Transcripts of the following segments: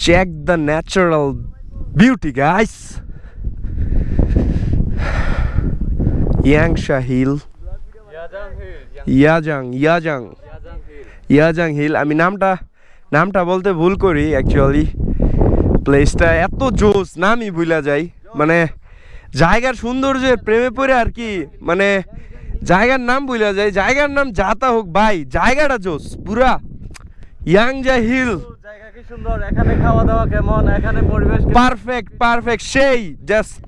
check the natural beauty, guys. Yangsha Hill. Yajang Yajang Yajang hill আমি নামটা নামটা বলতে ভুল করি অ্যাকচুয়ালি প্লেসটা এত জোস নামই ভুলা যাই মানে জায়গার সৌন্দর্যের প্রেমে পড়ে আর কি মানে জায়গার নাম ভুলা যায় জায়গার নাম যাতা হোক ভাই জায়গাটা জোস পুরা ইয়াংজা হিল কি সুন্দর, এখানে খাওয়া দাওয়া কেমন, এখানে পরিবেশ পারফেক্ট পারফেক্ট সেই জাস্ট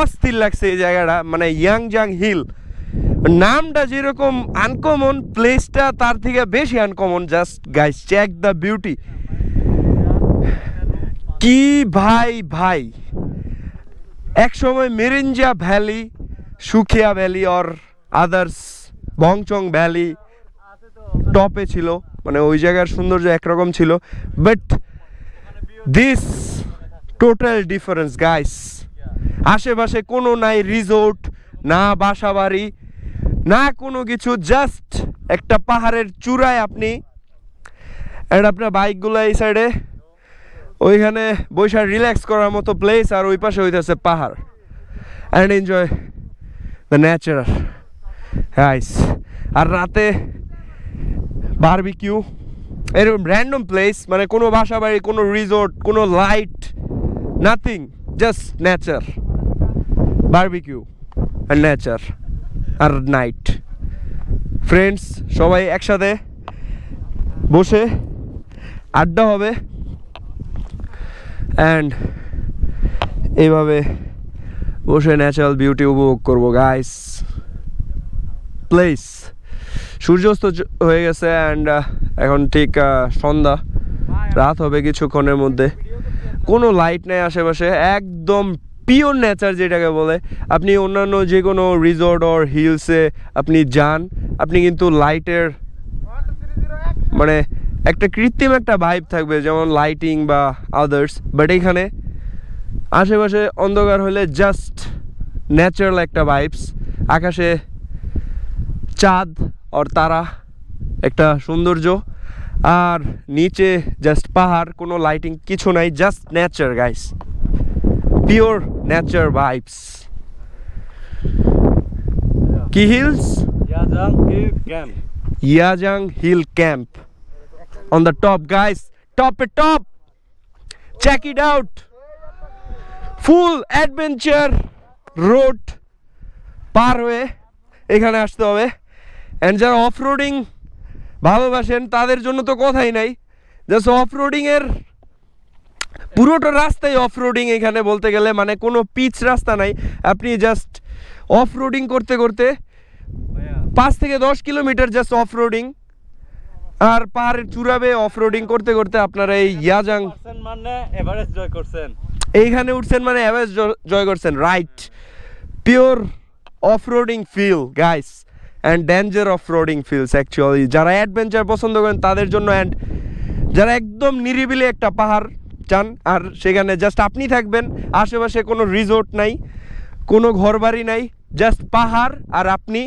অস্থির লাগছে এই জায়গাটা মানে ইয়াংজাং হিল। নামটা যেরকম আনকমন প্লেসটা তার থেকে বেশি uncommon just guys check the beauty কি ভাই ভাই। এক সময় Marinja valley, Sukhia valley or others Bongchong valley টপে ছিল মানে ওই জায়গার সৌন্দর্য একরকম ছিল। But this total difference guys আশেপাশে কোনো নাই রিসোর্ট না বাসা বাড়ি না কোনো কিছু জাস্ট একটা পাহাড়ের চূড়ায় আপনি আর আপনার বাইকগুলো এই সাইডে ওইখানে বৈশা রিল্যাক্স করার মতো প্লেস আর ওই পাশে হইতেছে পাহাড়। And enjoy the natural highs আর রাতে বারবিকিউ, এরকম র্যান্ডম প্লেস মানে কোনো বাসা বাড়ি, কোনো রিসোর্ট কোনো light nothing just nature barbecue আর নেচার আর নাইট ফ্রেন্ডস সবাই একসাথে বসে আড্ডা হবে অ্যান্ড এইভাবে বসে ন্যাচারাল বিউটি উপভোগ করব গাইস প্লেস সূর্যাস্ত হয়ে গেছে অ্যান্ড এখন ঠিক সন্ধ্যা। রাত হবে কিছুক্ষণের মধ্যে। কোনো লাইট নেই আশেপাশে, একদম পিওর নেচার যেটাকে বলে। আপনি অন্যান্য যে কোনো রিসোর্ট অর হিলসে আপনি যান, আপনি কিন্তু লাইটের মানে একটা কৃত্রিম একটা ভাইব থাকবে, যেমন লাইটিং বা আদার্স বাট এইখানে আশেপাশে অন্ধকার হলে জাস্ট ন্যাচারাল একটা ভাইবস আকাশে চাঁদ আর তারা একটা সৌন্দর্য আর নিচে জাস্ট পাহাড় কোনো লাইটিং কিছু নাই just nature guys pure nature vibes কি hills Yajang hill camp hill camp on the top guys. Top it top check full adventure road পার হয়ে এখানে আসতে হবে অ্যান্ড যারা অফ রোডিং ভালোবাসেন তাদের জন্য তো কথাই নাই। জাস্ট অফ রোডিংয়ের পুরোটা রাস্তাই অফ রোডিং এখানে বলতে গেলে মানে কোনো পিচ রাস্তা নাই। আপনি জাস্ট অফ রোডিং করতে করতে পাঁচ থেকে দশ কিলোমিটার জাস্ট অফ রোডিং আর পাহাড়ের চূড়াবে অফ রোডিং করতে করতে আপনারা এই ইয়াজাং মানে এভারেস্ট জয় করছেন। এইখানে উঠছেন মানে অ্যাভেজ জয় করছেন right pure off roading feel guys and danger off roading feels actually যারা অ্যাডভেঞ্চার পছন্দ করেন, তাদের জন্য অ্যান্ড যারা একদম নিরিবিলি একটা পাহাড় চান, আর সেখানে জাস্ট আপনি থাকবেন, আশেপাশে কোনো রিসোর্ট নাই, কোনো ঘরবাড়ি নাই জাস্ট পাহাড় আর আপনি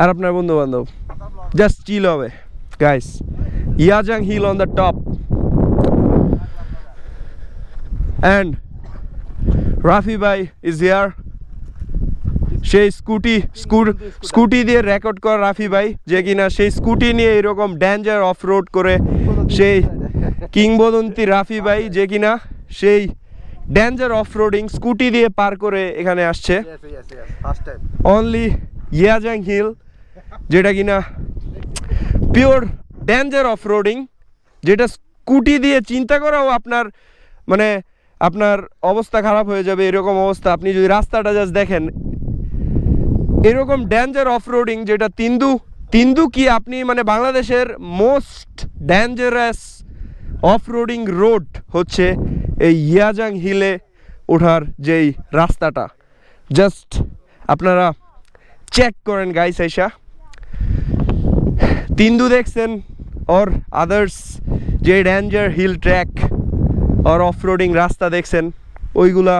আর আপনার বন্ধু বান্ধব জাস্ট চিল হবে guys Yajang hill on the top and Rafi ভাই ইজ হিয়ার সেই স্কুটি স্কুটি দিয়ে রেকর্ড করা রাফি ভাই যে কিনা সেই স্কুটি নিয়ে এরকম ড্যাঞ্জার অফ রোড করে সেই কিংবদন্তি রাফি ভাই যে কিনা সেই ড্যাঞ্জার অফ রোডিং স্কুটি দিয়ে পার করে এখানে আসছে। অনলি ইয়াজাং হিল যেটা কিনা পিওর ডেঞ্জার অফ রোডিং যেটা স্কুটি দিয়ে চিন্তা করাও আপনার মানে আপনার অবস্থা খারাপ হয়ে যাবে এরকম অবস্থা। আপনি যদি রাস্তাটা জাস্ট দেখেন এরকম ডেঞ্জার অফ রোডিং যেটা তিন্দু তিন্দু কি আপনি মানে Bangladesh most dangerous off roading road হচ্ছে এই ইয়াজাং হিলে ওঠার যেই রাস্তাটা। জাস্ট আপনারা চেক করেন গাইস আইসা তিন্দু দেখছেন অর আদার্স যে danger hill track or off roading রাস্তা দেখছেন, ওইগুলা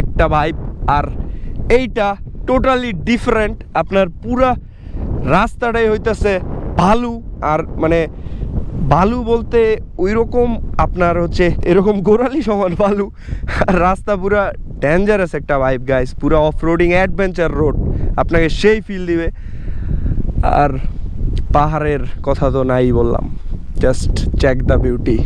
একটা ভাইব আর এইটা টোটালি ডিফারেন্ট আপনার পুরা রাস্তাটাই হইতেছে ভালু আর মানে বালু বলতে ওই রকম আপনার হচ্ছে এরকম গোড়ালি সমান বালু। আর রাস্তা পুরা ডেঞ্জারাস একটা ভাইব গাইস পুরো অফ রোডিং অ্যাডভেঞ্চার রোড আপনাকে সেই ফিল দিবে। আর পাহাড়ের কথা তো নাই বললাম। Just check the beauty